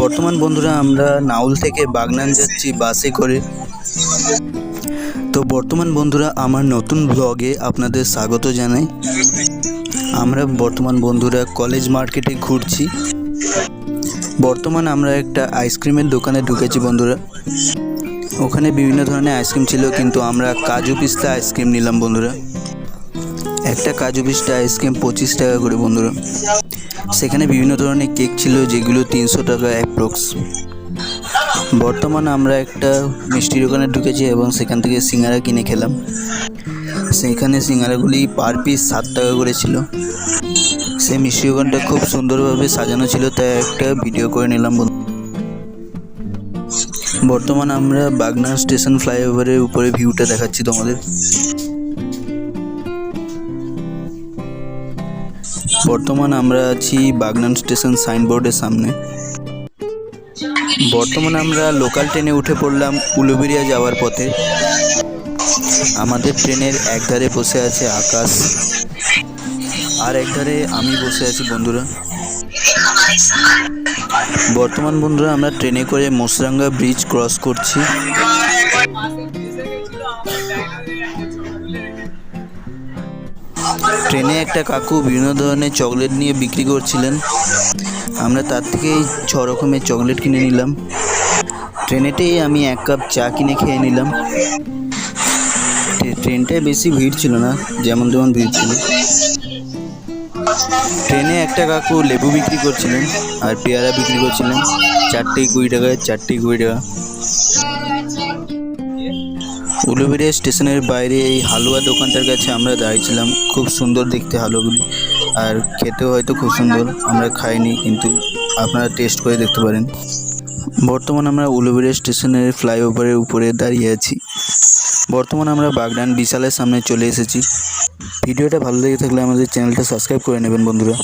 বর্তমান বন্ধুরা আমরা নাউল থেকে বাগনান যাচ্ছি বাসে করে। তো বর্তমান বন্ধুরা আমার নতুন ব্লগে আপনাদের স্বাগত জানাই। আমরা বর্তমান বন্ধুরা কলেজ মার্কেটে ঘুরছি। বর্তমান আমরা একটা আইসক্রিমের দোকানে ঢুকেছি বন্ধুরা। ওখানে বিভিন্ন ধরনের আইসক্রিম ছিল, কিন্তু আমরা কাজু পিস্তা আইসক্রিম নিলাম বন্ধুরা। একটা কাজু পিস্তা আইসক্রিম পঁচিশ টাকা করে বন্ধুরা। সেখানে বিভিন্ন ধরনের কেক ছিল, যেগুলো তিনশো টাকা অ্যাপ্রক্স বর্তমানে আমরা একটা মিষ্টির দোকানে ঢুকেছি এবং সেখান থেকে সিঙ্গারা কিনে খেলাম। সেখানে সিঙ্গারাগুলি পার পিস সাত টাকা করে ছিল। সেই মিষ্টি দোকানটা খুব সুন্দরভাবে সাজানো ছিল, তাই একটা ভিডিও করে নিলাম বর্তমানে আমরা বাগনা স্টেশন ফ্লাইওভারের উপরে ভিউটা দেখাচ্ছি তোমাদের। বর্তমান আমরা আছি বাগনান স্টেশন সাইনবোর্ডের সামনে। বর্তমানে আমরা লোকাল ট্রেনে উঠে পড়লাম উলুবেরিয়া যাওয়ার পথে। আমাদের ট্রেনের একধারে বসে আছে আকাশ। আর একধারে আমি বসে আছি বন্ধুরা। বর্তমান বন্ধুরা আমরা ট্রেনে করে মোসরাঙ্গা ব্রিজ ক্রস করছি। ট্রেনে একটা কাকু বিভিন্ন ধরনের চকলেট নিয়ে বিক্রি করছিলেন। আমরা তার থেকেই ছ রকমের চকলেট কিনে নিলাম। ট্রেনেতেই আমি এক কাপ চা কিনে খেয়ে নিলাম। ট্রে- ট্রেনটায় বেশি ভিড় ছিল না, যেমন তেমন ভিড় ছিল। ট্রেনে একটা কাকু লেবু বিক্রি করছিলেন আর পেয়ারা বিক্রি করছিলেন। চারটেই কুড়ি টাকায় চারটেই কুড়ি টাকা। উলুবেড়িয়া স্টেশনের বাইরে এই হালুয়া দোকানটার কাছে আমরা দাঁড়িয়েছিলাম। খুব সুন্দর দেখতে হালুয়াগুলি। আর খেতেও হয়তো খুব সুন্দর, আমরা খাইনি, কিন্তু আপনারা টেস্ট করে দেখতে পারেন। বর্তমানে আমরা উলুবেড়িয়া স্টেশনের ফ্লাইওভারের উপরে দাঁড়িয়ে আছি। বর্তমানে আমরা বাগডান বিশালের সামনে চলে এসেছি। ভিডিওটা ভালো লেগে থাকলে আমাদের চ্যানেলটা সাবস্ক্রাইব করে নেবেন বন্ধুরা।